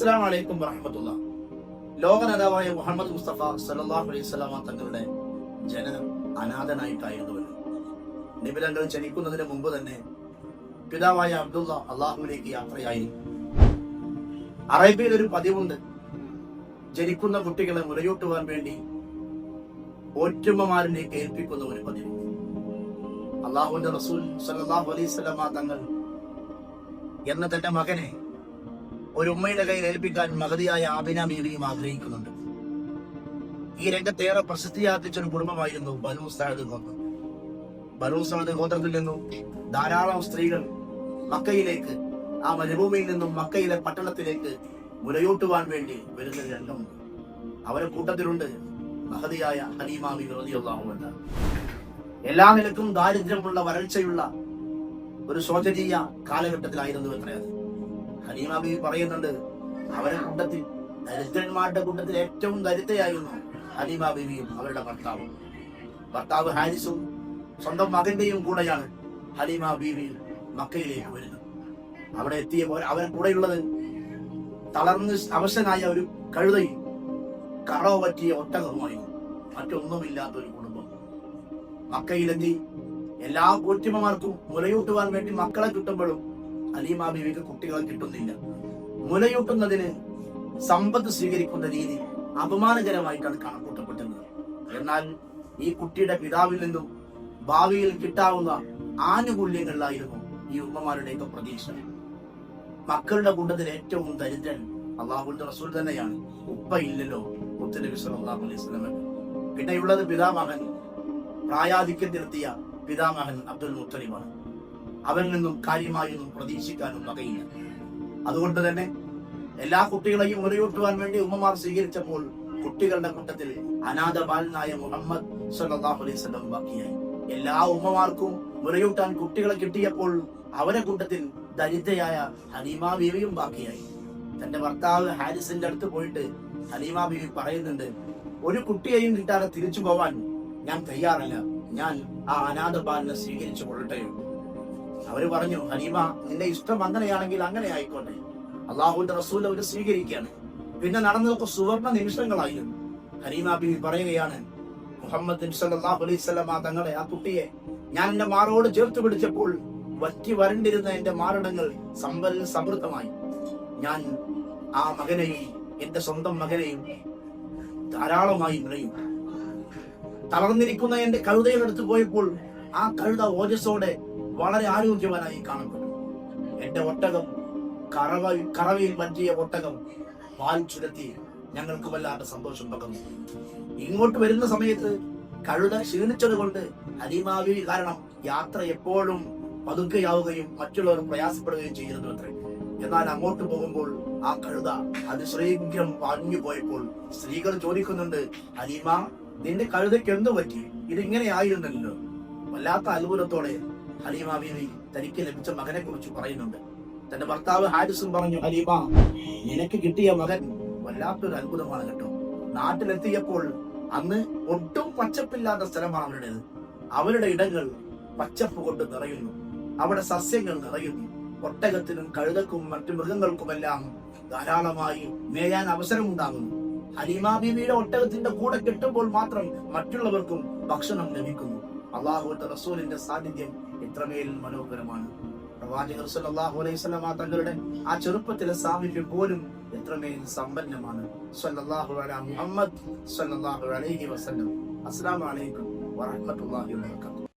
അസ്സലാം വലൈക്കും വറഹമത്തുള്ള. ലോക നേതാവായ മുഹമ്മദ് മുസ്തഫ സല്ലല്ലാഹു അലൈഹി സ്വലാമ തങ്ങളുടെ ജനനം അനാഥനായിട്ടായിരുന്നുവല്ലോ. നിബിലങ്ങൾ ജനിക്കുന്നതിന് മുമ്പ് തന്നെ പിതാവായ അബ്ദുള്ള അള്ളാഹുവിലേക്ക് യാത്രയായി. അറേബ്യയിൽ ഒരു പതിവുണ്ട്. ജനിക്കുന്ന കുട്ടികളെ മുലയൂട്ടുവാൻ വേണ്ടി ഓറ്റുമ്മമാരിലേക്ക് ഏൽപ്പിക്കുന്ന ഒരു പതിവ്. അള്ളാഹുവിന്റെ റസൂൽ സല്ലല്ലാഹു അലൈഹി സ്വലാമ തങ്ങൾ എന്ന തന്റെ മകനെ ഒരു ഉമ്മയുടെ കയ്യിൽ ഏൽപ്പിക്കാൻ മഹതിയായ ആബിന ബീവിയും ആഗ്രഹിക്കുന്നുണ്ട്. ഈ രംഗത്തേറെ പ്രസിദ്ധിയാർജിച്ച ഒരു കുടുംബമായിരുന്നു ബനു സാദ് ഗോത്രം. ബനു സാദ് ഗോത്രത്തിൽ നിന്നും ധാരാളം സ്ത്രീകൾ മക്കയിലേക്ക് ആ മരുഭൂമിയിൽ നിന്നും മക്കയിലെ പട്ടണത്തിലേക്ക് മുലയൂട്ടുവാൻ വേണ്ടി വരുന്ന രംഗമുണ്ട്. അവരെ കൂട്ടത്തിലുണ്ട് മഹതിയായ ഹലീമാമി വിരോധിയുള്ളാഹുമല്ല എല്ലാ നിലക്കും ദാരിദ്ര്യമുള്ള വരൾച്ചയുള്ള ഒരു ശോചനീയ കാലഘട്ടത്തിലായിരുന്നു എത്രയത് ഹലീമ ബി പറയുന്നുണ്ട് അവരെ കൂട്ടത്തിൽ ദരിദ്രന്മാരുടെ കൂട്ടത്തിൽ ഏറ്റവും ദരിദ്രയായിരുന്നു ഹലീമ അവരുടെ ഭർത്താവും. ഭർത്താവ് ഹാരിസും സ്വന്തം മകന്റെയും കൂടെയാണ് ഹലീമ ബീവി മക്കയിലേക്ക് വരുന്നത്. അവിടെ എത്തിയപ്പോൾ അവരെ കൂടെയുള്ളത് തളർന്ന് അവശനായ ഒരു കഴുതയും കറോ പറ്റിയ ഒട്ടകവുമായിരുന്നു മറ്റൊന്നുമില്ലാത്ത ഒരു കുടുംബം. മക്കയിലെത്തി എല്ലാ കൂറ്റിമ്മമാർക്കും മുലയൂട്ടുവാൻ വേണ്ടി മക്കളെ കിട്ടുമ്പോഴും അലീമ ബീവിക്ക് കുട്ടികൾ കിട്ടുന്നില്ല. മുലയൂട്ടുന്നതിന് സമ്പത്ത് സ്വീകരിക്കുന്ന രീതി അപമാനകരമായിട്ടാണ് കണക്കൂട്ടപ്പെട്ടിരുന്നത് എന്നാൽ ഈ കുട്ടിയുടെ പിതാവിൽ നിന്നും ഭാവിയിൽ കിട്ടാവുന്ന ആനുകൂല്യങ്ങളിലായിരുന്നു ഈ ഉമ്മമാരുടെയൊക്കെ പ്രതീക്ഷ. മക്കളുടെ കൂട്ടത്തിൽ ഏറ്റവും ദരിദ്രൻ അള്ളാഹുവിന്റെ റസൂൽ തന്നെയാണ്. ഉപ്പ ഇല്ലല്ലോ സല്ലല്ലാഹു അലൈഹി വസല്ലം പിന്നെ ഉള്ളത് പിതാമഹൻ പ്രായാധിക്യത്തിലെത്തിയ പിതാമഹൻ അബ്ദുൽ മുത്തലിബാണ്. അവരിൽ നിന്നും കാര്യമായൊന്നും പ്രതീക്ഷിക്കാനും വകയില്ല. അതുകൊണ്ട് തന്നെ എല്ലാ കുട്ടികളെയും ഉറയൂട്ടുവാൻ വേണ്ടി ഉമ്മമാർ സ്വീകരിച്ചപ്പോൾ കുട്ടികളുടെ കൂട്ടത്തിൽ അനാഥ ബാലനായ മുഹമ്മദ് സല്ലാഹു അലൈഹി സ്വലം ബാക്കിയായി. എല്ലാ ഉമ്മമാർക്കും മുറയൂട്ടാൻ കുട്ടികളെ കിട്ടിയപ്പോൾ അവരെ കൂട്ടത്തിൽ ദരിദ്രയായ ഹലീമ ബീവിയും ബാക്കിയായി. തന്റെ ഭർത്താവ് ഹാരിസിന്റെ അടുത്ത് പോയിട്ട് ഹലീമ ബീവി പറയുന്നുണ്ട് ഒരു കുട്ടിയെയും കിട്ടാതെ തിരിച്ചു പോവാൻ ഞാൻ തയ്യാറല്ല. ഞാൻ ആ അനാഥ ബാലിനെ സ്വീകരിച്ചു കൊള്ളട്ടെയോ അവർ പറഞ്ഞു ഹലീമ നിന്റെ ഇഷ്ടം അങ്ങനെയാണെങ്കിൽ അങ്ങനെ ആയിക്കോട്ടെ. അള്ളാഹുവിന്റെ റസൂൽ അവർ സ്വീകരിക്കുകയാണ്. പിന്നെ നടന്നതൊക്കെ സുവർണ നിമിഷങ്ങളായിരുന്നു. ഹലീമ ബിബി പറയുകയാണ് മുഹമ്മദ് സല്ലല്ലാഹു അലൈഹി തങ്ങളെ ആ കുട്ടിയെ ഞാൻ എന്റെ മാറോട് ചേർത്ത് പിടിച്ചപ്പോൾ വറ്റി വരണ്ടിരുന്ന എന്റെ മാറിടങ്ങൾ സമ്പൽ സമൃദ്ധമായി. ഞാൻ ആ മകനെയും എന്റെ സ്വന്തം മകനെയും ധാരാളമായി നിറയും തളർന്നിരിക്കുന്ന എന്റെ കഴുതയുടെ പോയപ്പോൾ ആ കഴുത ഓജസ്സോടെ വളരെ ആരോഗ്യവാനായി കാണപ്പെട്ടു എന്റെ ഒട്ടകം കറവ കറവയിൽ പറ്റിയ ഒട്ടകം പാൽ ചുരത്തി ഞങ്ങൾക്ക് വല്ലാത്ത സന്തോഷം പകർന്നു. ഇങ്ങോട്ട് വരുന്ന സമയത്ത് കഴുത ക്ഷീണിച്ചത് കൊണ്ട് അരിമാവി കാരണം യാത്ര എപ്പോഴും പതുക്കെയാവുകയും മറ്റുള്ളവർ പ്രയാസപ്പെടുകയും ചെയ്യുന്നു അത്രേ. എന്നാൽ അങ്ങോട്ട് പോകുമ്പോൾ ആ കഴുത അതിശ്രീഘ്രം വാങ്ങി പോയപ്പോൾ സ്ത്രീകൾ ചോദിക്കുന്നുണ്ട് ഹലീമ നിന്റെ കഴുതയ്ക്ക് എന്തു പറ്റി? ഇതിങ്ങനെ ആയിരുന്നല്ലോ. വല്ലാത്ത അത്ഭുതത്തോടെ ഹലീമ തനിക്ക് ലഭിച്ച മകനെ കുറിച്ച് പറയുന്നുണ്ട്. തന്റെ ഭർത്താവ് ഹാരിസും പറഞ്ഞു ഹലീമ നിനക്ക് കിട്ടിയ മകൻ വല്ലാത്തൊരു അത്ഭുതമാണ് കേട്ടോ. നാട്ടിലെത്തിയപ്പോൾ അന്ന് ഒട്ടും പച്ചപ്പില്ലാത്ത സ്ഥലമാണ് അവരുടേത്. അവരുടെ ഇടങ്ങൾ പച്ചപ്പ് കൊണ്ട് നിറയുന്നു. അവിടെ സസ്യങ്ങൾ നിറയുന്നു. ഒട്ടകത്തിനും കഴുതക്കും മറ്റു മൃഗങ്ങൾക്കുമെല്ലാം ധാരാളമായി മേയാൻ അവസരമുണ്ടാകുന്നു. ഹലീമ ബീവിയുടെ ഒട്ടകത്തിന്റെ കൂടെ കിട്ടുമ്പോൾ മാത്രം മറ്റുള്ളവർക്കും ഭക്ഷണം ലഭിക്കുന്നു. അള്ളാഹുവിന്റെ റസൂലിന്റെ സാന്നിധ്യം എത്രമേൽ മനോഹരമാണ്. പ്രവാചകർ അലൈഹി വസല്ലമ തങ്ങളുടെ ആ ചെറുപ്പത്തിലെ സാമീപ്യം പോലും എത്രമേൽ സമ്പന്നമാണ്. സല്ലല്ലാഹു അലാ മുഹമ്മദ് സല്ലല്ലാഹു അലൈഹി വസല്ലം. അസ്സലാമു അലൈക്കും വറഹ്മത്തുള്ളാഹി വബറകാതുഹു.